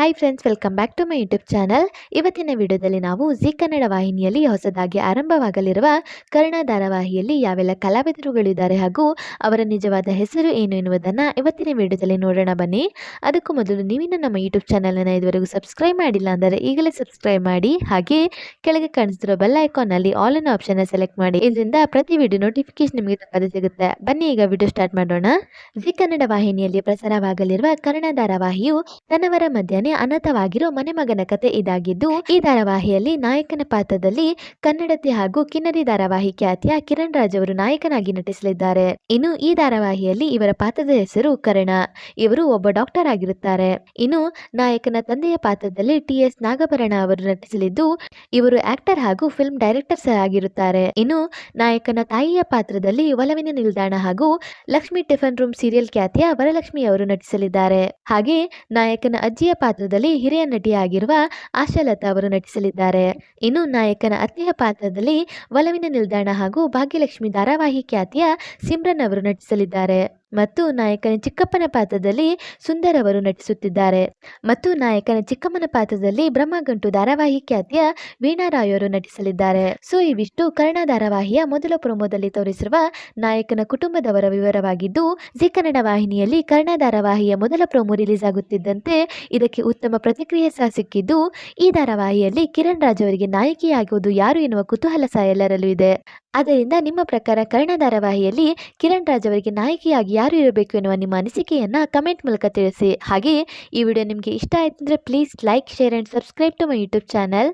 Hi friends welcome back to my YouTube channel ಇವತ್ತಿನ ವಿಡಿಯೋದಲ್ಲಿ ನಾವು ಜಿ ಕನ್ನಡ ವಾಹಿನಿಯಲ್ಲಿ ಹೊಸದಾಗಿ ಆರಂಭವಾಗಲಿರುವ ಕರ್ಣ ಧಾರಾವಾಹಿಯಲ್ಲಿ ಯಾವೆಲ್ಲ ಕಲಾವಿದರುಗಳಿದ್ದಾರೆ ಹಾಗೂ ಅವರ ನಿಜವಾದ ಹೆಸರು ಏನು ಎನ್ನುವುದನ್ನು ಇವತ್ತಿನ ವಿಡಿಯೋದಲ್ಲಿ ನೋಡೋಣ ಬನ್ನಿ. ಅದಕ್ಕೂ ಮೊದಲು ನೀವಿನ್ನು ನಮ್ಮ ಯೂಟ್ಯೂಬ್ ಚಾನಲನ್ನು ಇದುವರೆಗೂ ಸಬ್ಸ್ಕ್ರೈಬ್ ಮಾಡಿಲ್ಲ ಅಂದರೆ ಈಗಲೇ ಸಬ್ಸ್ಕ್ರೈಬ್ ಮಾಡಿ, ಹಾಗೆ ಕೆಳಗೆ ಕಾಣಿಸ್ತಿರೋ ಬೆಲ್ ಐಕಾನಲ್ಲಿ ಆಲ್ ಅನ್ನು ಆಪ್ಷನ್ನ ಸೆಲೆಕ್ಟ್ ಮಾಡಿ. ಇದರಿಂದ ಪ್ರತಿ ವಿಡಿಯೋ ನೋಟಿಫಿಕೇಶನ್ ನಿಮಗೆ ತಪ್ಪದೆ ಸಿಗುತ್ತೆ. ಬನ್ನಿ ಈಗ ವಿಡಿಯೋ ಸ್ಟಾರ್ಟ್ ಮಾಡೋಣ. ಜಿ ಕನ್ನಡ ವಾಹಿನಿಯಲ್ಲಿ ಪ್ರಸಾರವಾಗಲಿರುವ ಕರ್ಣ ಧಾರಾವಾಹಿಯು ತನ್ನವರ ಮಧ್ಯಾಹ್ನ ಅನಾಥವಾಗಿರೋ ಮನೆಮಗನ ಕತೆ ಇದಾಗಿದ್ದು, ಈ ಧಾರಾವಾಹಿಯಲ್ಲಿ ನಾಯಕನ ಪಾತ್ರದಲ್ಲಿ ಕನ್ನಡತಿ ಹಾಗೂ ಕಿನ್ನರಿ ಧಾರಾವಾಹಿ ಖ್ಯಾತಿಯ ಕಿರಣ್ ರಾಜ್ ಅವರು ನಾಯಕನಾಗಿ ನಟಿಸಲಿದ್ದಾರೆ. ಇನ್ನು ಈ ಧಾರಾವಾಹಿಯಲ್ಲಿ ಇವರ ಪಾತ್ರದ ಹೆಸರು ಕರ್ಣ. ಇವರು ಒಬ್ಬ ಡಾಕ್ಟರ್ ಆಗಿರುತ್ತಾರೆ. ಇನ್ನು ನಾಯಕನ ತಂದೆಯ ಪಾತ್ರದಲ್ಲಿ ಟಿ ಎಸ್ ನಾಗಭರಣ ಅವರು ನಟಿಸಲಿದ್ದು, ಇವರು ಆಕ್ಟರ್ ಹಾಗೂ ಫಿಲ್ಮ್ ಡೈರೆಕ್ಟರ್ ಸಹ ಆಗಿರುತ್ತಾರೆ. ಇನ್ನು ನಾಯಕನ ತಾಯಿಯ ಪಾತ್ರದಲ್ಲಿ ಒಲವಿನ ನಿಲ್ದಾಣ ಹಾಗೂ ಲಕ್ಷ್ಮಿ ಟಿಫನ್ ರೂಮ್ ಸೀರಿಯಲ್ ಖ್ಯಾತಿಯ ವರಲಕ್ಷ್ಮಿ ಅವರು ನಟಿಸಲಿದ್ದಾರೆ. ಹಾಗೆ ನಾಯಕನ ಅಜ್ಜಿಯ ಪಾತ್ರದಲ್ಲಿ ಹಿರಿಯ ನಟಿಯಾಗಿರುವ ಆಶಾಲತಾ ಅವರು ನಟಿಸಲಿದ್ದಾರೆ. ಇನ್ನು ನಾಯಕನ ಅತ್ತೆಯ ಪಾತ್ರದಲ್ಲಿ ಒಲವಿನ ನಿಲ್ದಾಣ ಹಾಗೂ ಭಾಗ್ಯಲಕ್ಷ್ಮಿ ಧಾರಾವಾಹಿ ಖ್ಯಾತಿಯ ಸಿಮ್ರನ್ ಅವರು ನಟಿಸಲಿದ್ದಾರೆ. ಮತ್ತು ನಾಯಕನ ಚಿಕ್ಕಪ್ಪನ ಪಾತ್ರದಲ್ಲಿ ಸುಂದರ್ ಅವರು ನಟಿಸುತ್ತಿದ್ದಾರೆ. ಮತ್ತು ನಾಯಕನ ಚಿಕ್ಕಮ್ಮನ ಪಾತ್ರದಲ್ಲಿ ಬ್ರಹ್ಮಗಂಟು ಧಾರಾವಾಹಿ ಖ್ಯಾತಿಯ ವೀಣಾ ರಾಯ್ ಅವರು ನಟಿಸಲಿದ್ದಾರೆ. ಸೊ, ಇವಿಷ್ಟು ಕರ್ಣ ಧಾರಾವಾಹಿಯ ಮೊದಲ ಪ್ರೊಮೋದಲ್ಲಿ ತೋರಿಸಿರುವ ನಾಯಕನ ಕುಟುಂಬದವರ ವಿವರವಾಗಿದ್ದು, ಜಿ ಕನ್ನಡ ವಾಹಿನಿಯಲ್ಲಿ ಕರ್ಣ ಧಾರಾವಾಹಿಯ ಮೊದಲ ಪ್ರೊಮೋ ರಿಲೀಸ್ ಆಗುತ್ತಿದ್ದಂತೆ ಇದಕ್ಕೆ ಉತ್ತಮ ಪ್ರತಿಕ್ರಿಯೆ ಸಹ ಸಿಕ್ಕಿದ್ದು, ಈ ಧಾರಾವಾಹಿಯಲ್ಲಿ ಕಿರಣ್ ರಾಜ್ ಅವರಿಗೆ ನಾಯಕಿಯಾಗುವುದು ಯಾರು ಎನ್ನುವ ಕುತೂಹಲ ಸಹ ಎಲ್ಲರಲ್ಲೂ ಇದೆ. ಆದ್ದರಿಂದ ನಿಮ್ಮ ಪ್ರಕಾರ ಕರ್ಣ ಧಾರಾವಾಹಿಯಲ್ಲಿ ಕಿರಣ್ ರಾಜ್ ಅವರಿಗೆ ನಾಯಕಿಯಾಗಿ ಯಾರು ಇರಬೇಕು ಎನ್ನುವ ನಿಮ್ಮ ಅನಿಸಿಕೆಯನ್ನು ಕಮೆಂಟ್ ಮೂಲಕ ತಿಳಿಸಿ. ಹಾಗೆ ಈ ವಿಡಿಯೋ ನಿಮಗೆ ಇಷ್ಟ ಆಯ್ತು ಅಂದರೆ please like, share and subscribe to my YouTube channel.